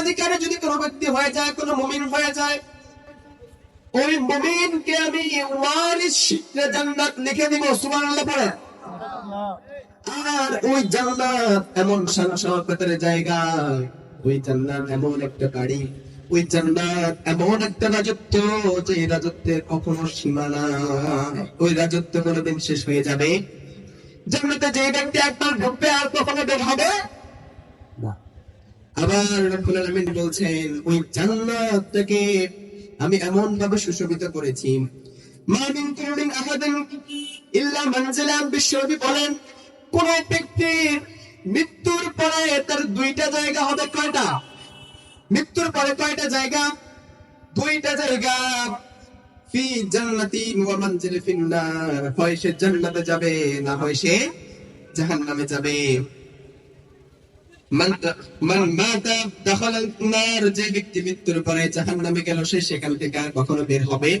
অধিকারে যদি কোনো ব্যক্তি হয়ে যায়, কোনো মুমিন হয়ে যায়, ওই আমি ওয়ারিস শিখলে জান্নাত লিখে দিব। পড়ে আর ওই জান্নাত এমন জায়গা। ওই জান্নাত এমন একটা বাড়ি, ওই জান্নাত এমন একটা রাজত্ব যে রাজত্বের কখনো সীমা ওই রাজত্ব কোনোদিন শেষ হয়ে যাবে। জান্নাতে যে ব্যক্তি একবার ঢুকবে আর কখনো বের হবে আবার রব্বুল আলামিন বলছেন, ওই জান্নাতটাকে আমি এমন ভাবে সুশোভিত করেছি। মা মিন কুলিন আহাদিন ইল্লা মানজিলাম বিশ্বনবী বলেন কোন ব্যক্তির মৃত্যুর পরে তার দুইটা জায়গা হবে কয়টা? মৃত্যুর পরে কয়টা জায়গা? দুইটা জায়গা। যাবে যে ব্যক্তি মৃত্যুর পরে জাহান্নামে গেল, সে সেখান থেকে আর কখনো বের হবে।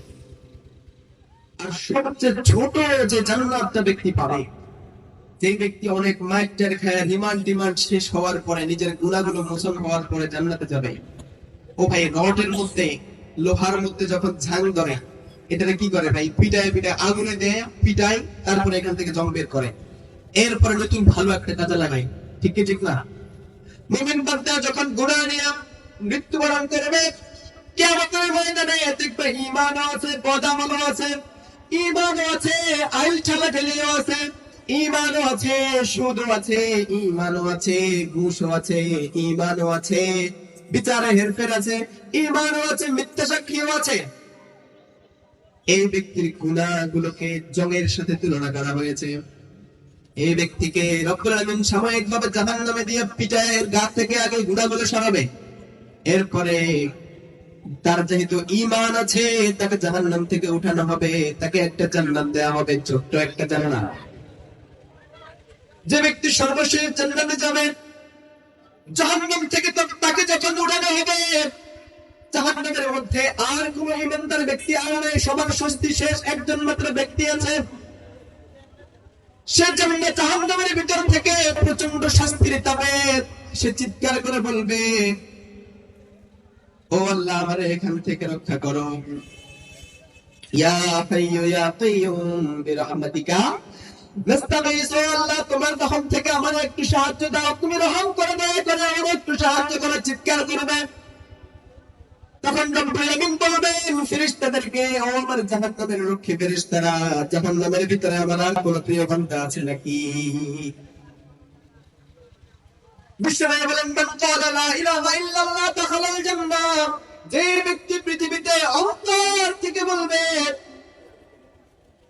আর সবচেয়ে ছোট যে জান্নাতটা ব্যক্তি পাবে যে ব্যক্তি অনেক মাইটার খায়, রিমান্ড ডিমান্ড শেষ হওয়ার পরে, নিজের গুণাগুলো মোচন হওয়ার পরে জান্নাতে যাবে। ও ভাই রটের মধ্যে, লোহার মধ্যে যখন ঝাং ধরে এটাকে কি করে ভাই? পিটায় পিটায়, আগুনে দেয়, পিটায়, তারপরে এখান থেকে জং বের করে। এরপরে নতুন ভালো একটা কাজে লাগাই ঠিক কি, ঠিক না? মুমিন বান্দা যখন গুনাহ নিয়ে মৃত্যুবরণ করবে, কিয়ামতের ময়দানে দেখবে ঈমান আছে বদামল আছে ঈমান আছে আইল ঠেলা ঠেলিও আছে। ঈমান আছে সুদ আছে ঈমান আছে ঘুষ আছে ঈমান আছে। বিচারে হেরফের আছে ঈমান আছে, মিথ্যা সাক্ষীও আছে। এই ব্যক্তির গুণাগুলোকে জঙের সাথে তুলনা করা হয়েছে। এই ব্যক্তিকে রব্বুল আলামিন সাময়িকভাবে জাহান্নামে দিয়ে পিটায়ের গা থেকে আগে গুণাগুলো সরাবে। এরপরে তার যেহেতু ঈমান আছে, তাকে জাহান্নাম থেকে উঠানো হবে, তাকে একটা জান্নাত দেওয়া হবে, ছোট্ট একটা জান্নাত। যে ব্যক্তি সর্বশেষ জান্নাতে যাবে, জাহান্নাম থেকে তাকে যখন উঠানো হবে, জাহান্নামের মধ্যে আর কোন ইমানদার ব্যক্তি আর নাই, সবার স্বস্তি শেষ, একজন মাত্র ব্যক্তি আছে। সে জন্য জাহান্নামের ভিতর থেকে প্রচণ্ড শাস্তির তাবে সে চিৎকার করে বলবে ও আল্লাহ, আমারে এখান থেকে রক্ষা করো। ইয়া ইয়া কাইয়ুম বিরহমাতিকা। নাস্তাগীসু আল্লাহ, তোমার রহম থেকে আমার একটু সাহায্য দাও। তুমি রহম করে করে আমার একটু সাহায্য করে, চিৎকার করবে। তখন রব্বুল বলবেন ফেরেশতাদেরকে, ও আমার জাহান্নামের রক্ষী ফেরেশতারা, জাহান্নামের ভিতরে আমার আর কোন প্রিয় বান্দা আছে নাকি? বলেন যে ব্যক্তি পৃথিবীতে অন্তর থেকে বলবে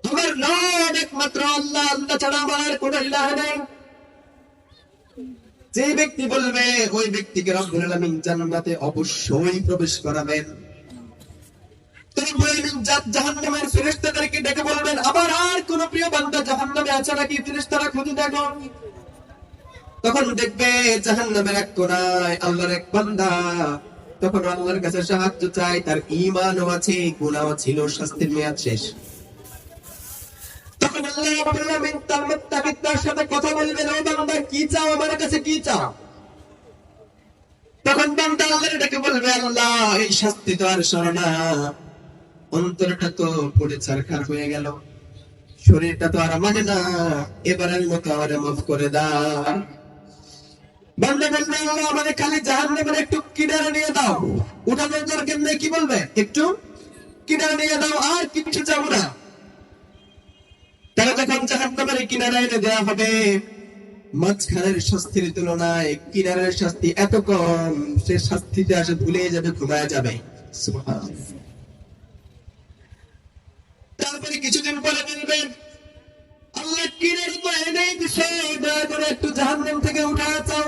আমার রব একমাত্র আল্লাহ আল্লাহ ছাড়া আমার কোনো নেই যে ব্যক্তি বলবে, ওই ব্যক্তিকে রব্বুল আলামিন? জান্নাতে অবশ্যই প্রবেশ করাবেন তিনি বললেন জাহান্নামের ফেরেশতাদেরকে ডেকে বলবেন, আবার আর কোন প্রিয় বান্দা জাহান্নামে আছে নাকি ফেরেশতারা খুঁজে দেখো? তখন দেখবে জাহান্নামের এক কোনায় আল্লাহর এক বান্দা। তখন আল্লাহর কাছে সাহায্য চাই, তার ঈমানও আছে গুনাহ ছিল, শাস্তির মেয়াদ শেষ। তখন আল্লাহ তার সাথে কথা বলবেন, ও বান্দা, কি চাও? আমার কাছে কি চাও? তখন বান্দা আল্লাহর বলবে, আল্লাহ, এই শাস্তি তো আর অন্তরটা তো পড়ে ছারখার হয়ে গেল। শরীরটা তো আর মানে না। এবারের মতো আমারে মাফ করে দাও। আমাদের খালি একটু কিনারে নিয়ে দাও। কি বলবে? একটু কিনারে নিয়ে দাও, আর না। তারা যখন কিনারে এনে দেওয়া হবে, মাঝখানের শাস্তির তুলনায় কিনারের শাস্তি এত কম, সে শাস্তিতে আসে ভুলে যাবে, ঘুমায় যাবে। তারপরে কিছুদিন পরে বলবেন, আল্লাহ কিনার তো এনেই দিছে, দয়া করে একটু জাহান্নাম থেকে উঠা চাও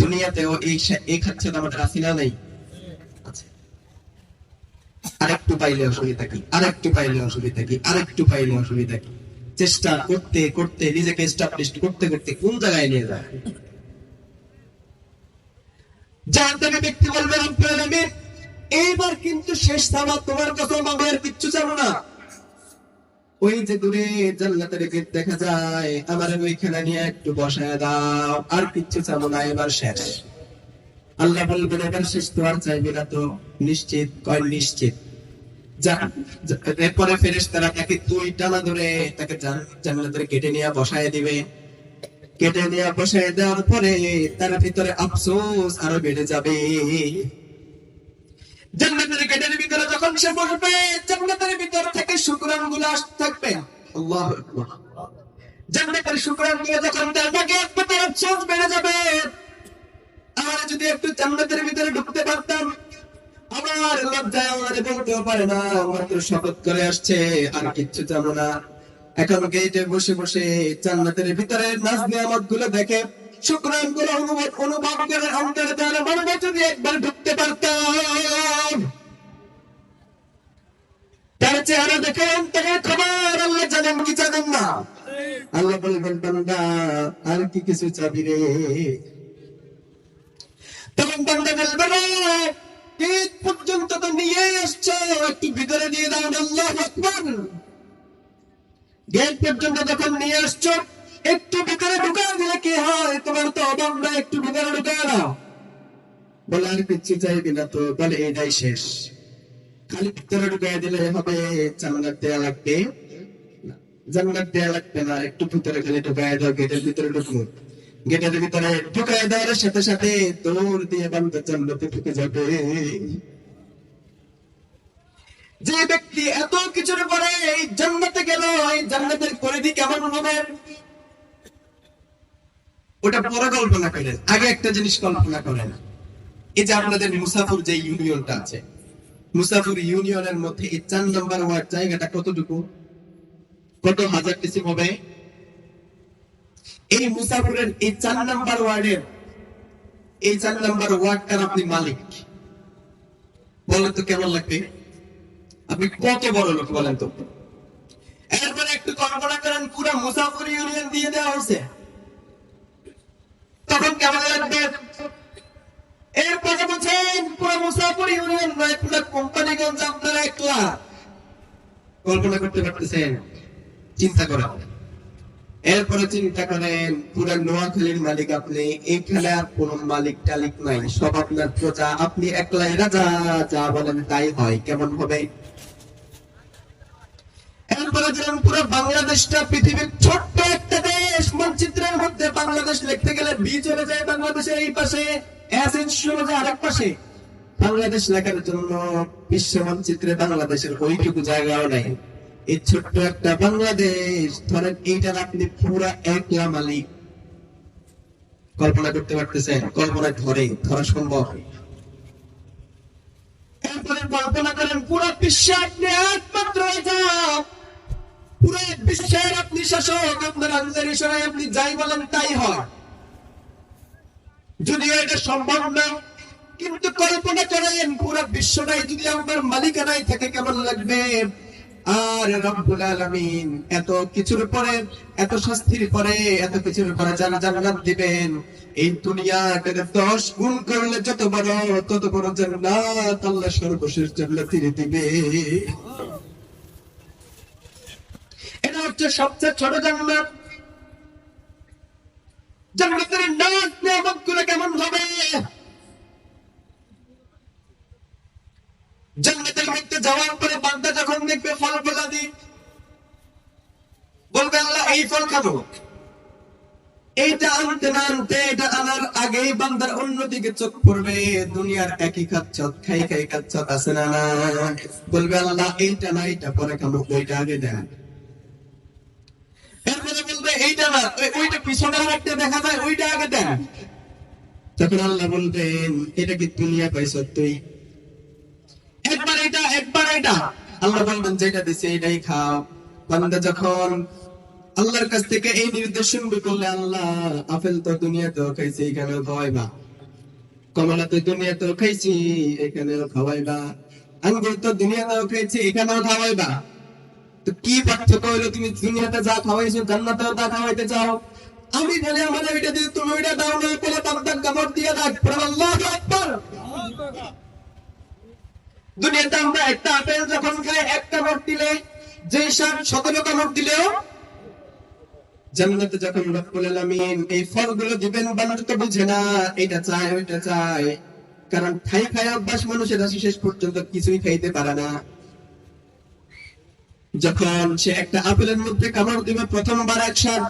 দুনিয়াতেও এই এই আমাদের নেই। আরেকটু পাইলে অসুবিধা কি? আরেকটু পাইলে অসুবিধা কি? আরেকটু পাইলে অসুবিধা কি? চেষ্টা করতে করতে, নিজেকে করতে করতে কোন জায়গায় নিয়ে যায়? যার থেকে ব্যক্তি বলবে এইবার কিন্তু শেষ থামা তোমার কথা আর কিচ্ছু চাবো না। ওই যে দূরে জান্নাতের গেট দেখা যায়, আমার ওইখানে নিয়ে একটু বসায় দাও, আর কিচ্ছু চাবো না, এবার শেষ। আল্লাহ বলবেন, এবার শেষ তো আর চাইবে না তো। নিশ্চিত, কয় নিশ্চিত। এরপরে ফেরেস তারা তাকে তুই টানা ধরে তাকে জান্নাতের কেটে নিয়ে বসায় দিবে। কেটে নিয়ে বসায় দেওয়ার পরে তার ভিতরে আফসোস আরও বেড়ে যাবে। জান্নাতের গেটের ভিতরে যখন সে বসবে, জান্নাতের ভিতর থেকে শুকরানগুলো থাকবে। আল্লাহু জান্নাতের শুকরানগুলো যখন তার বেড়ে যাবে। যদি একটু জান্নাতের ভিতরে ঢুকতে পারতাম, আমার লজ্জায় আমার বলতেও পারে না মাত্র শপথ করে আসছে, আর কিচ্ছু জানো না। এখন গেটে বসে বসে জান্নাতের ভিতরে নাচ নিয়ামতগুলো দেখে শুক্রানগুলো অনুভব অনুভব করে অন্তরে তার মনে যদি একবার ঢুকতে পারতাম। তার চেহারা দেখে অন্তরের খবর, আল্লাহ জানেন কি জানেন না। আল্লাহ বলবেন, বান্দা, আর কি কিছু চাবি রে? তখন বান্দা বলবে ঈদ পর্যন্ত তো নিয়ে এসছো, একটু ভিতরে দিয়ে দাও, আল্লাহ আকবার। গেট পর্যন্ত যখন নিয়ে আসছো একটু ভিতরে ঢুকা দিলে কি হয়? তোমার তো অবান্ধা একটু ভিতরে ঢুকা দাও। বলে, আর কিচ্ছু চাইবি না তো। বলে এটাই শেষ। খালি ভিতরে ঢুকাই দিলে হবে জান্নাত দেয়া লাগবে। দেয়া লাগবে না একটু ভিতরে খালি দাও, গেটের ভিতরে ঢুকুন গেটের ভিতরে দেওয়ার সাথে সাথে দৌড় দিয়ে বান্ধব জান্নাতে ঢুকে যাবে। যে ব্যক্তি এত কিছুর পরে এই জান্নাতে গেল, এই জান্নাতের পরিধি কেমন হবে? ওটা পরে কল্পনা করেন, আগে একটা জিনিস কল্পনা করেন। এই যে আপনাদের মুসাফুর যে ইউনিয়নটা আছে, মুসাফুর ইউনিয়নের মধ্যে এই চার নম্বর ওয়ার্ড জায়গাটা কতটুকু? কত হাজার ডিসিম হবে? এই মুসাফুরের এই চার নম্বর ওয়ার্ডের, এই চার নম্বর ওয়ার্ডটার আপনি মালিক। বলেন তো কেমন লাগবে? আপনি কত বড় লোক বলেন তো? এরপরে একটু কল্পনা করেন, পুরো মুসাফুর ইউনিয়ন দিয়ে দেওয়া হয়েছে। তখন কেমন লাগবে? পুরো ইউনিয়ন কোম্পানিগঞ্জ আপনারা একলা কল্পনা করতে পারতেছেন, চিন্তা করেন এরপরে চিন্তা করেন পুরো নোয়াখালীর মালিক আপনি এখানে কোন মালিক টালিক নাই, সব আপনার প্রজা, আপনি একলাই রাজা, যা বলেন তাই হয়, কেমন হবে? এরপরে যেমন পুরো বাংলাদেশটা, পৃথিবীর ছোট্ট একটা মানচিত্রের মধ্যে বাংলাদেশ লিখতে গেলে বি চলে যায় বাংলাদেশের এই পাশে আরেক পাশে। বাংলাদেশ লেখার জন্য বিশ্ব মানচিত্রে বাংলাদেশের ওইটুকু জায়গাও নাই। এই ছোট্ট একটা বাংলাদেশ, ধরেন এইটার আপনি পুরা একলা মালিক। কল্পনা করতে পারতেছেন, কল্পনায় ধরে, ধরা সম্ভব। এরপরে কল্পনা করেন পুরো বিশ্বে আপনি একমাত্র পুরো বিশ্বের আপনি শাসক, আপনার ইশারায় আপনি যাই বলেন তাই হয়। যদিও এটা সম্ভব না, কিন্তু কল্পনা করেন, পুরো বিশ্বটাই যদি আমার মালিকানায় থাকে কেমন লাগবে, আর রব্বুল আলামিন এত কিছুর পরে, এত শাস্তির পরে, এত কিছুর পরে যারা জান্নাত দিবেন। এই দুনিয়াটাকে দশ গুণ করলে যত বড়, তত বড় জান্নাত আল্লাহ সর্বশেষ জান্নাতির দিবে। হচ্ছে সবচেয়ে ছোট জান্নাত। জান্নাতের নাচ নিয়ামতগুলো কেমন হবে? জান্নাতের মধ্যে যাওয়ার পরে বান্দা যখন দেখবে ফল প্রজাতি, বলবে, আল্লাহ, এই ফল খাব। এইটা আনতে না আনতে, এটা আনার আগেই বান্দার অন্যদিকে চোখ পড়বে। দুনিয়ার একই খাচ্ছ খাই খাই খাচ্ছ আছে না না বলবে, আল্লাহ, এইটা না, এইটা পরে খাব। ওইটা আগে দেন। দুনিয়া যখন আল্লাহর কাছ থেকে এই নির্দেশ শুনবে করলে, আল্লাহ, আপেল তো দুনিয়াতেও খাইছি, এখানেও খাওয়াইবা। কমলা তো দুনিয়াতেও খাইছি, এখানেও খাওয়াইবা। আঙ্গুর তো দুনিয়াতেও খাইছি, এখানেও খাওয়াইবা। তো কি তুমি দুনিয়াতে যা খাওয়াইছো, জান্নাতেও তা খাওয়াইতে চাও? আমি বলে আমার তুমি দাও, না কামড় দিয়ে আকবার! দুনিয়াতে আমরা একটা আপেল যখন খাই এক কামড় দিলে, যে দিলেও জান্নাতে যখন রব্বুল আলামিন এই ফলগুলো দিবেন বানর তো বুঝে না, এটা চায় ওইটা চায় কারণ খাই খাই অভ্যাস মানুষের আছে শেষ পর্যন্ত কিছুই খাইতে পারে না। যখন সে একটা আপেলের মধ্যে কামড় দিবে, প্রথমবার এক সার,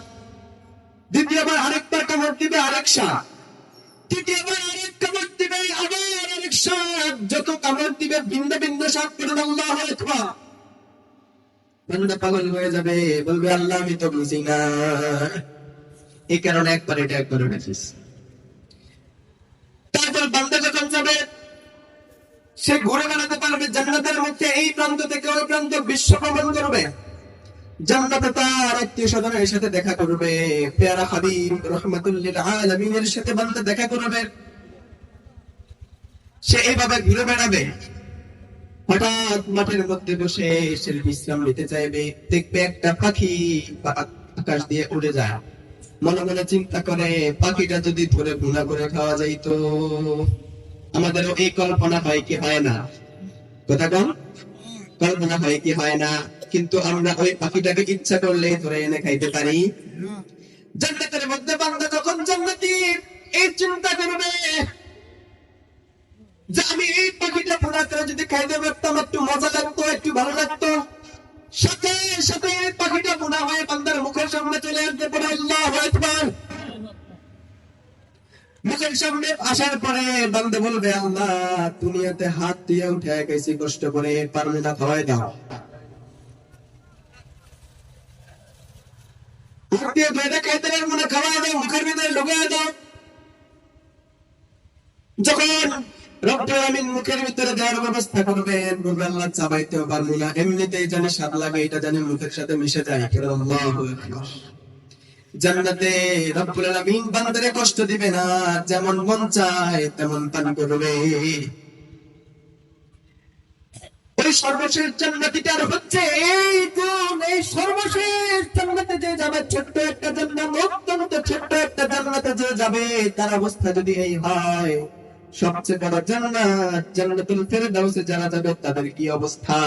দ্বিতীয়বার আরেকবার কামড় দিবে, আরেক সার। তৃতীয়বার আরেক কামড় দিবে, আবার আরেক সার। যত কামড় দিবে, ভিন্ন ভিন্ন সাপ করে আল্লাহ আকবার। বান্দা পাগল হয়ে যাবে, বলবে, আল্লাহ আমি তো বুঝি না। এই কারণে একবার এটা একবার উঠেছিস সে ঘুরে বেড়াতে পারবে, জান্নাতের মধ্যে, এই প্রান্ত থেকে ওই প্রান্ত বিশ্ব ভ্রমণ করবে। জান্নাতে তার আত্মীয় স্বজনের সাথে দেখা করবে। পেয়ারা হাবিব রহমাতুল্লিল আলামিনের সাথে বান্দা দেখা করবে। সে এইভাবে ঘুরে বেড়াবে। হঠাৎ মাঠের মধ্যে বসে সে বিশ্রাম নিতে চাইবে। দেখবে একটা পাখি আকাশ দিয়ে উড়ে যায়। মনে মনে চিন্তা করে, পাখিটা যদি ধরে গুণা করে খাওয়া যাইতো। আমাদেরও এই কল্পনা হয় কি হয় না। কথা কম? কল্পনা হয় কি হয় না। কিন্তু আমরা ওই পাখিটাকে ইচ্ছা করলে ধরে এনে খাইতে পারি। জান্নাতের মধ্যে বান্দা যখন জান্নাতি, এই চিন্তা করবে যে আমি এই পাখিটা করে যদি খাইতে পারতাম, একটু মজা লাগতো, একটু ভালো লাগতো। সাথে সাথে পাখিটা পোড়া হয়ে বান্দার মুখের সামনে চলে আসতে পারে আল্লাহ মুখের সামনে আসার পরে বান্দা বলবে, আল্লাহ, দুনিয়াতে হাত দিয়ে উঠে গেছি, কষ্ট করে পারবে না খাওয়াই দাও ভিতরে দেওয়ার ব্যবস্থা চাবাইতেও পারব না এমনিতেই জানে স্বাদ লাগে, এটা জানে মুখের সাথে মিশে যায়। জান্নাতে রব্বুল আলামিন বান্দারে কষ্ট দিবে না, যেমন মন চায় তেমন পান করবে। ওই সর্বশেষ জান্নাতিটার হচ্ছে এই এই সর্বশেষ জান্নাতে যে যাবে, ছোট্ট একটা জান্নাত, অত্যন্ত ছোট্ট একটা জান্নাতে যে যাবে, তার অবস্থা যদি এই হয়, সবচেয়ে বড় জান্নাত জান্নাতুল ফেরদাউসে যারা যাবে, তাদের কি অবস্থা?